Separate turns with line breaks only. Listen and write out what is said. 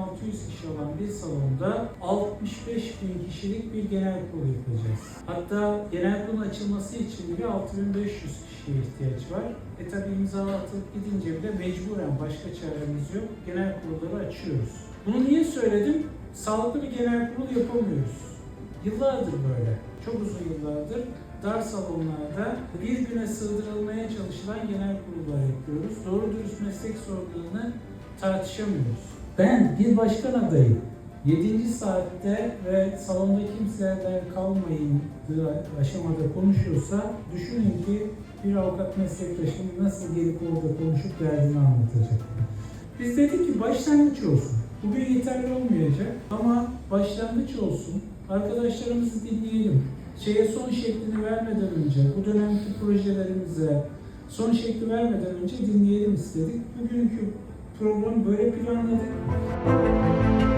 600 kişi olan bir salonda 65 bin kişilik bir genel kurul yapacağız. Hatta genel kurulun açılması için bile 6500 kişiye ihtiyaç var. E tabi imza atılıp gidince bile mecburen başka çaremiz yok. Genel kurulları açıyoruz. Bunu niye söyledim? Sağlıklı bir genel kurul yapamıyoruz. Yıllardır böyle. Çok uzun yıllardır dar salonlarda bir güne sığdırılmaya çalışılan genel kurullar yapıyoruz. Doğru dürüst meslek sorunlarını tartışamıyoruz. Ben bir başkan adayım. 7. saatte ve salonda kimseler kalmayın aşamada konuşuyorsa düşünün ki bir avukat meslektaşım nasıl gelip orada konuşup derdini anlatacak. Biz dedik ki başlangıç olsun. Bugün yeterli olmayacak ama başlangıç olsun. Arkadaşlarımızı dinleyelim. Şeye son şeklini vermeden önce, bu dönemki projelerimize son şekli vermeden önce dinleyelim istedik. Bugünkü programı böyle planladık.